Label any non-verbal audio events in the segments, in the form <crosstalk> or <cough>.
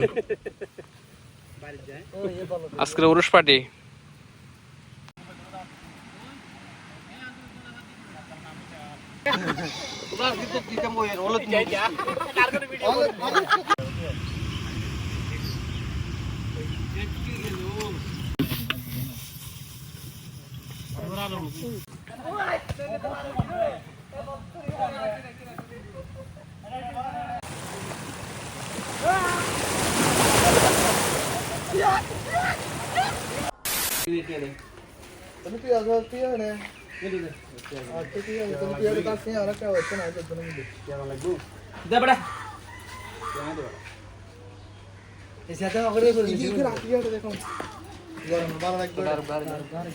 <laughs> আজকের উরুষ পার্টি। তুমি তুই আজ তুই হয় না আচ্ছা ঠিক আছে তুমি তুই আর কাছে আর একটা হচ্ছে না এটা তুমি দিতে দে বড়া এসে আটা করে করে দিছি কি রাখি এটা দেখো গরম ভালো লাগবে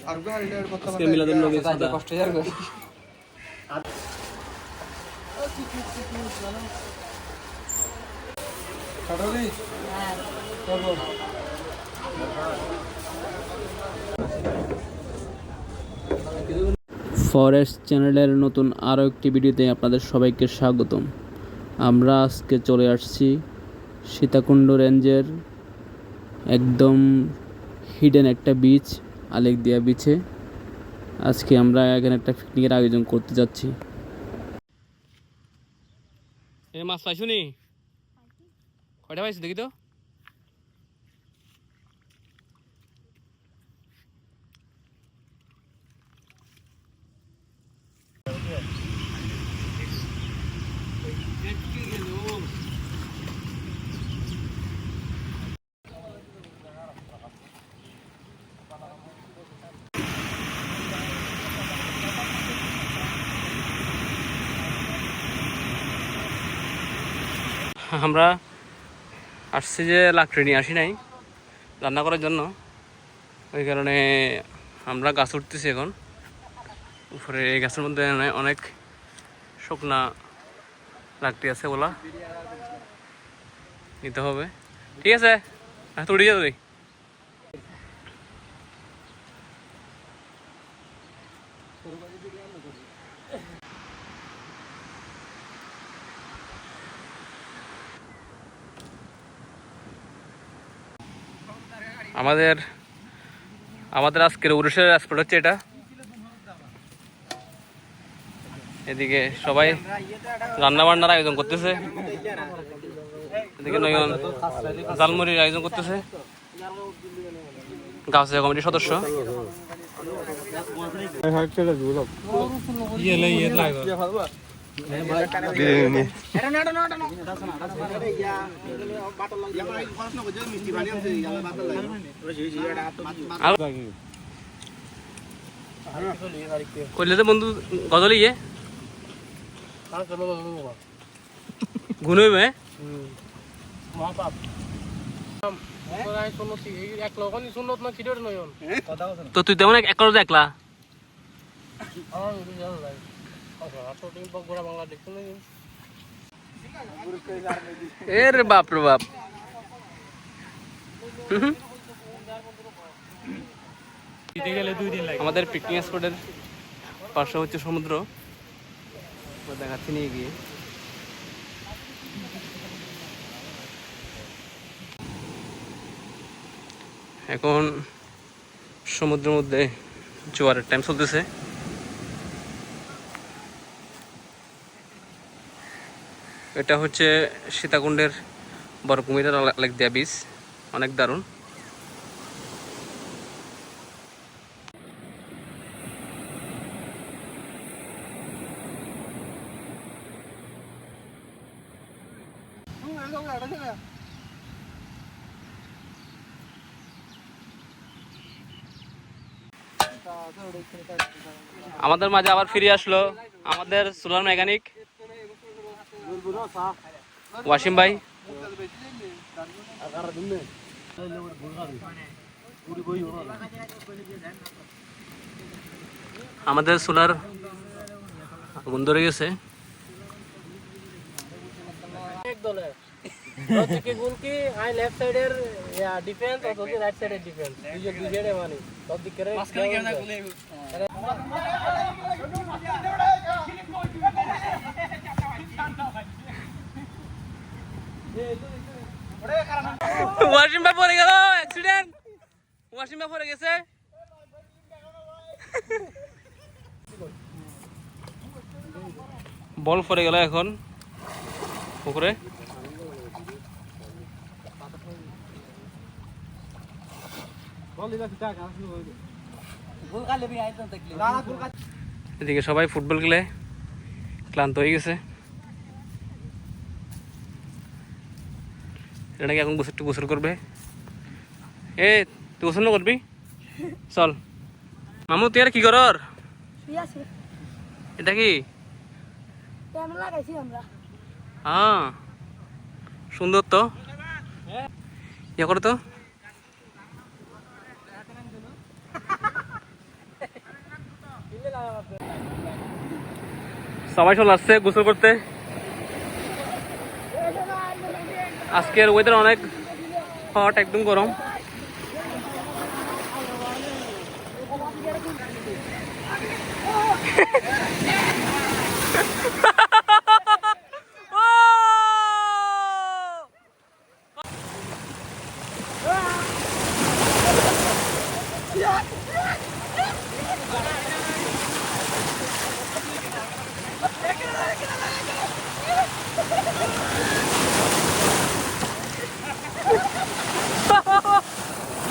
আর গাড়ি এটা কথা আজকে মিলাদুন নবী সাদা কষ্ট যাবে কাটালি ফরেস্ট চ্যানেলের নতুন আরও একটি ভিডিওতে আপনাদের সবাইকে স্বাগতম। আমরা আজকে চলে আসছি সীতাকুণ্ড রেঞ্জের একদম হিডেন একটা বিচ আলেকদিয়া বিচে আজকে আমরা এখানে একটা পিকনিকের আয়োজন করতে যাচ্ছি। মাছ পাইছো নি কয়টা পাইছো দেখি তো? আমরা আসছি যে লাকড়ি নিয়ে আসি নাই, রান্না করার জন্য। ওই কারণে আমরা গাছ উঠতেছি এখন। উপরে এই গাছের মধ্যে অনে- অনেক শুকনা লাকড়ি আছে বলা। নিতে হবে। ঠিক আছে হ্যাঁ তুড়ি যা তুই আমাদের আমাদের আজকের উরুষের স্পট হচ্ছে এটা। এদিকে সবাই রান্না বান্নার আয়োজন করতেছে। এদিকে নয়ন জালমুড়ির আয়োজন করতেছে। গাছে কমিটির সদস্য। কইলে তো বন্ধু গজলি ইয়ে গুণ হইবে তো তুই তেমন এক করো একলা? এর বাপ রে বাপ। আমাদের পিকনিক স্পটের পাশে হচ্ছে সমুদ্র। দেখাচ্ছি নিয়ে গিয়ে। এখন সমুদ্রের মধ্যে জোয়ারের টাইম চলতেছে। এটা হচ্ছে সীতাকুণ্ডের বড় কুমিরের লেক দেয়া বীজ অনেক দারুণ। আমাদের মাঝে আবার ফিরে আসলো আমাদের সোলার মেকানিক। ওয়াসিম ভাই আমাদের সোলার আগুন ধরে গেছে। এক দলের থেকে গুল কি আই লেফট সাইডের ডিফেন্স আর তোকে রাইট সাইডের ডিফেন্স দুই দুই সাইডে মানে সব দিক করে মাঝখানে কেন না গুলে ওয়াসিম ভাই পড়ে গেল অ্যাক্সিডেন্ট ওয়াসিম ভাই পড়ে গেছে। বল পড়ে গেল এখন, পুকুরে। এদিকে সবাই ফুটবল খেলে, ক্লান্ত হয়ে গেছে। এটা নাকি এখন গোসল গোসল করবে? এ তুই গোসল করবি? চল। মামু তুই আর কি করর? পিয়াছে এটা কি? হ্যাঁ। সুন্দর তো। ইয়ে করো তো। সবাই চলে আসছে গোসল করতে। আজকের ওয়েদার অনেক হট একদম গরম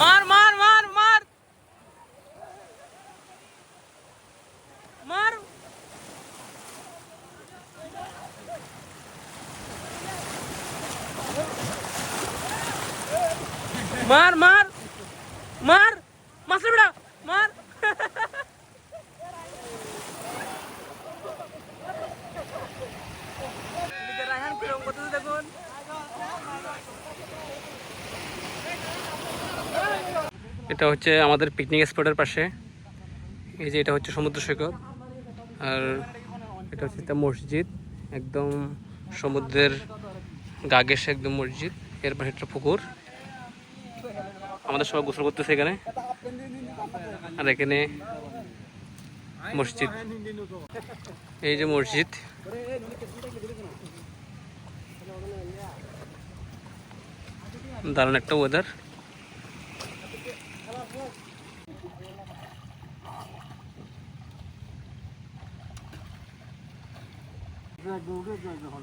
মার মার মার মার মার মার মার মার মাসে বেড়া মার। এটা হচ্ছে আমাদের পিকনিক স্পটের পাশে। এই যে এটা হচ্ছে সমুদ্র সৈকত। আর এটা হচ্ছে একটা মসজিদ, একদম সমুদ্রের গা ঘেঁষে একদম মসজিদ। এর পাশে একটা পুকুর। আমাদের সবাই গোসল করতেছে এখানে। আর এখানে মসজিদ। এই যে মসজিদ। দারুণ একটা ওয়েদার লবণ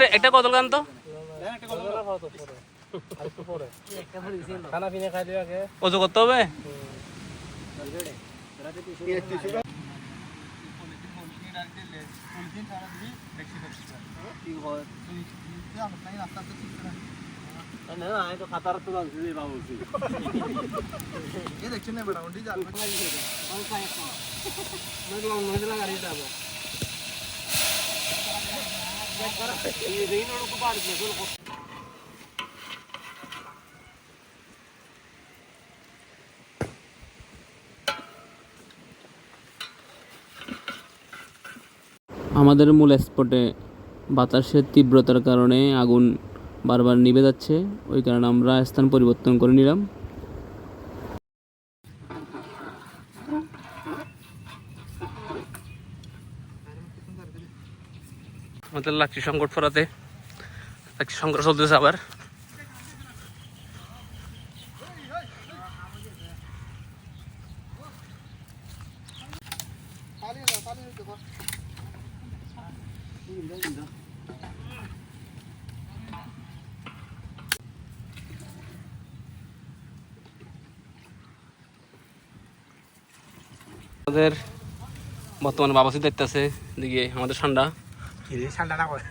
একটা একটা কদল গান তো ওজো করতে হবে ये देखने बड़ा उंडी जाल में लगा रही था আমাদের মূল স্পটে বাতাসের তীব্রতার কারণে আগুন বারবার নিভে যাচ্ছে। ওই কারণে আমরা স্থান পরিবর্তন করে নিলাম। রহমতুল্লাহ সংকট গোটফোরাতে একটি সংকট চলতেছে আবার। আমাদের বর্তমানে বাবাসি দেখতেছে দিকে আমাদের ঠান্ডা ঠান্ডা না কয়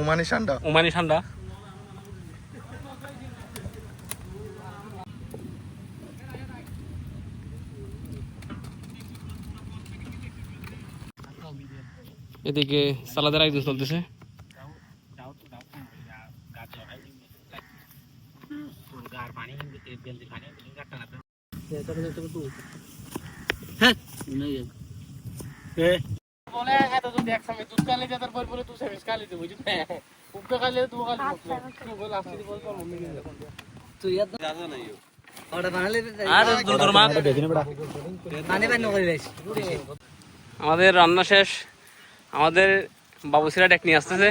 ওমানি ঠান্ডা ওমানি ঠান্ডা এদিকে সালাদের আয়োজন চলতেছে। বলে এত একসঙ্গে দুধ কালে বল কালি দেবো বুঝলি উঠতে কালে তুই কালি তুই বল আসতে বল তো মম্মি আমাদের রান্না শেষ। আমাদের বাবুসিরা ডেক নিয়ে আসতেছে।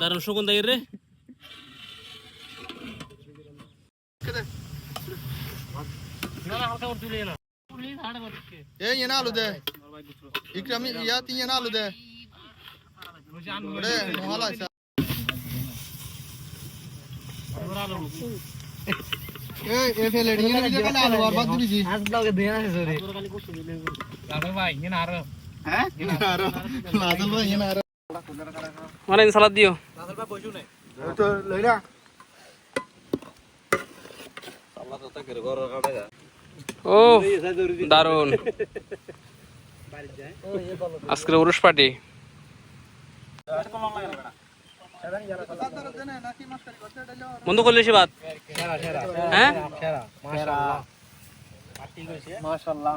দারুণ সুগন্ধ রে ಏ ಏನಾಲುದೆ ಇಕ್ರಮಿ ಯಾತಿ ಏನಾಲುದೆ ಒಡೆ ಮೊಹಲ ಸರ್ ಏ ಏ ಫೇಲೆಡಿ ಏನ ವಿಜಯ ಕಲಾಲು ಬಾರ್ ಬಾದ್ ದುರಿಜಿ ಹಾಸ್ ಬ್ಲಾಗ್ ದೇನ ಸರಿ ದಾದಾ ಭಾই ಏನಾರ মানে সালাদ দিও। ও আজকের উরুষ পার্টি। বন্ধু করলে সে বাদ? হ্যাঁ? মাশাআল্লাহ।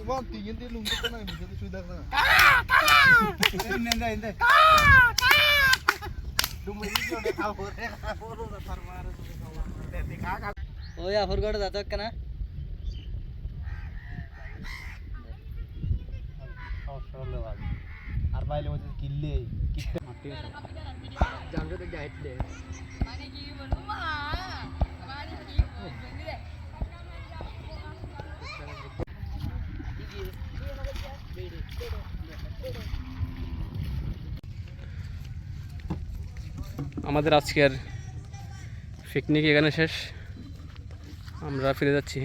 Ulan tingin din nung gusto na, hindi sudak na. Hindi, hindi, hindi. ఓ యాఫర్ కూడా చదవక్కనా అరవైలు వచ్చి కిల్లి కిట్ట మట్టి దాంట్లో డైట్ లేదు আমাদের আজকের পিকনিক এখানে শেষ। আমরা ফিরে যাচ্ছি।